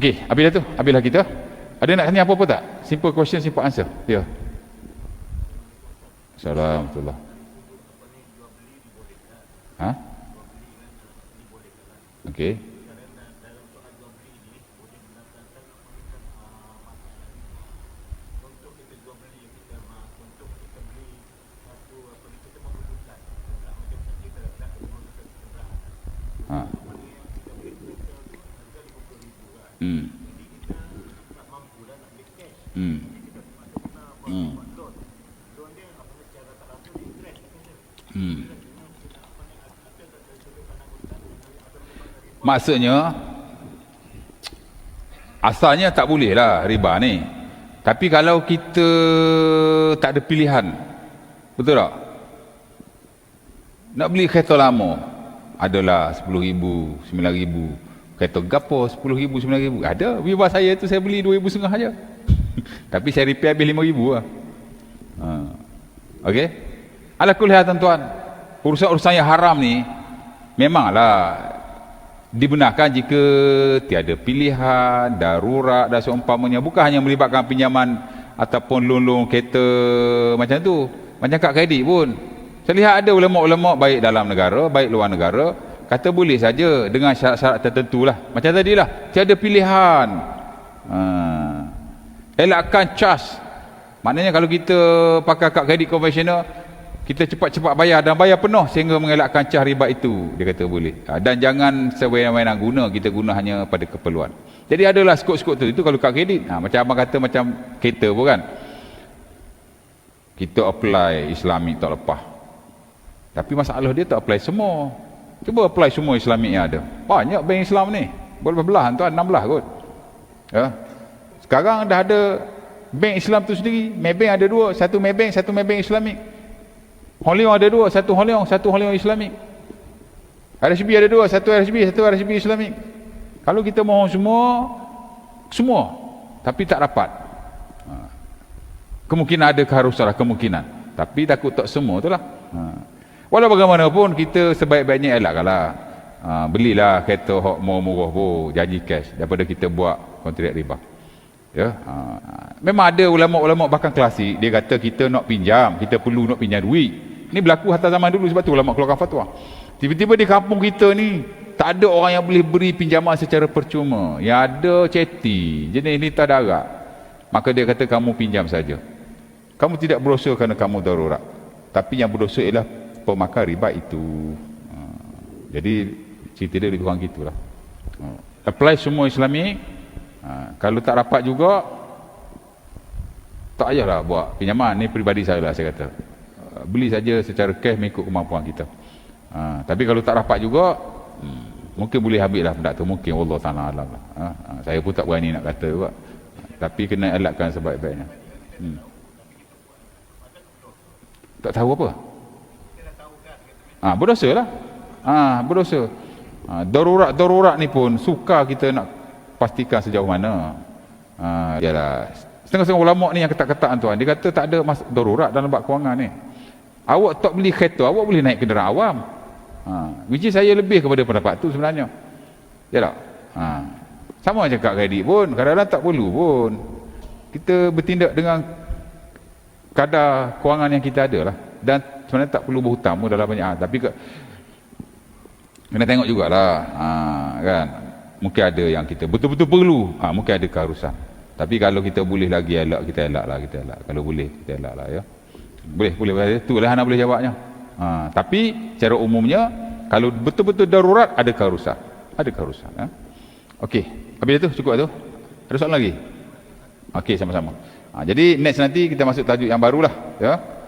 Okey, habis dah tu. Habislah kita. Ada nak tanya apa-apa tak? Simple question, simple answer. Ya. Assalamualaikum. Ha? Okey. Ha. Hmm. Hmm. Hmm. Hmm. Maksudnya asalnya tak boleh lah riba ni. Tapi kalau kita tak ada pilihan, betul tak? Nak beli kereta lama, adalah 10 ribu, 9 ribu. Kereta gapo 10 ribu, 9 ribu. Ada, riba saya tu saya beli 2 ribu setengah aja. Tapi saya repair habis 5 ribu lah. Ha. Okey? Ala kuliah tuan-tuan, urusan-urusan yang haram ni memanglah dibenarkan jika tiada pilihan, darurat dan seumpamanya bukan hanya melibatkan pinjaman ataupun loan-loan kereta macam tu. Macam kad kredit pun. Saya lihat ada ulama-ulama baik dalam negara, baik luar negara kata boleh saja dengan syarat-syarat tertentu lah. Macam tadi lah, tiada pilihan. Ha. Elakkan cas. Maknanya kalau kita pakai kad kredit konvensional, kita cepat-cepat bayar dan bayar penuh sehingga mengelakkan cah riba itu dia kata boleh ha, dan jangan sewenang-wenang guna kita guna hanya pada keperluan jadi adalah skop-skop tu itu kalau kad kredit ha, macam abang kata macam kereta pun kan kita apply islamik tak lepas tapi masalah dia tak apply semua cuba apply semua islamik yang ada banyak bank islam ni boleh belah tuan 16 kot ya sekarang dah ada bank islam tu sendiri maybank ada dua satu maybank satu maybank islamik Hong Leong ada dua, satu Hong Leong, satu Hong Leong Islamik. RSB ada dua, satu RSB, satu RSB Islamik. Kalau kita mohon semua, semua, tapi tak dapat. Ha. Kemungkinan ada keharusan lah, kemungkinan. Tapi takut tak semua tu lah. Ha. Walau bagaimanapun, kita sebaik-baiknya elakkanlah. Ha, belilah kereta hok murah-murah pun, janji cash, daripada kita buat kontrak riba. Ya, ha. Memang ada ulama-ulama bahkan klasik, dia kata kita nak pinjam, kita perlu nak pinjam duit. Ini berlaku hatta zaman dulu sebab tu ulama keluarkan fatwa. Tiba-tiba di kampung kita ni tak ada orang yang boleh beri pinjaman secara percuma. Yang ada ceti. Jadi ini tak darat. Maka dia kata kamu pinjam saja. Kamu tidak berdosa kerana kamu darurat. Tapi yang berdosa ialah pemakan riba itu. Ha. Jadi cerita dia lebih kurang gitulah. Ha. Apply semua Islami. Ha. Kalau tak rapat juga tak payahlah buat pinjaman. Ini peribadi saya lah saya kata beli saja secara cash mengikut kemampuan kita. Tapi kalau tak rapat juga, hmm, mungkin boleh habis lah benda tu. Mungkin Allah Ta'ala alam lah. Saya pun tak berani nak kata juga. Tapi kena elakkan sebaik-baiknya. Hmm. Tak tahu apa? Ha, berdosa lah. Ha, berdosa. Ha, darurat-darurat ni pun suka kita nak pastikan sejauh mana. Ha, yalah. Setengah-setengah ulama ni yang ketat-ketat tuan. Dia kata tak ada mas darurat dalam bab kewangan ni. Awak tak beli kereta, awak boleh naik kenderaan awam. Ha, which is saya lebih kepada pendapat tu sebenarnya. Ya tak? Ha. Sama macam kat kredit pun, kadang-kadang tak perlu pun. Kita bertindak dengan kadar kewangan yang kita ada lah. Dan sebenarnya tak perlu berhutang pun dalam banyak hal. Tapi ke, kena tengok jugalah. Ha, kan? Mungkin ada yang kita betul-betul perlu. Ha, mungkin ada keharusan. Tapi kalau kita boleh lagi elak, kita elak lah. Kita elak. Kalau boleh, kita elak lah ya. Boleh, boleh. boleh. Itulah Hana boleh jawabnya. Ha, tapi secara umumnya, kalau betul-betul darurat, ada keharusan. Ada keharusan. Ya? Okey. Habis itu, cukup itu. Ada soalan lagi? Okey, sama-sama. Ha, jadi next nanti kita masuk tajuk yang barulah. Ya.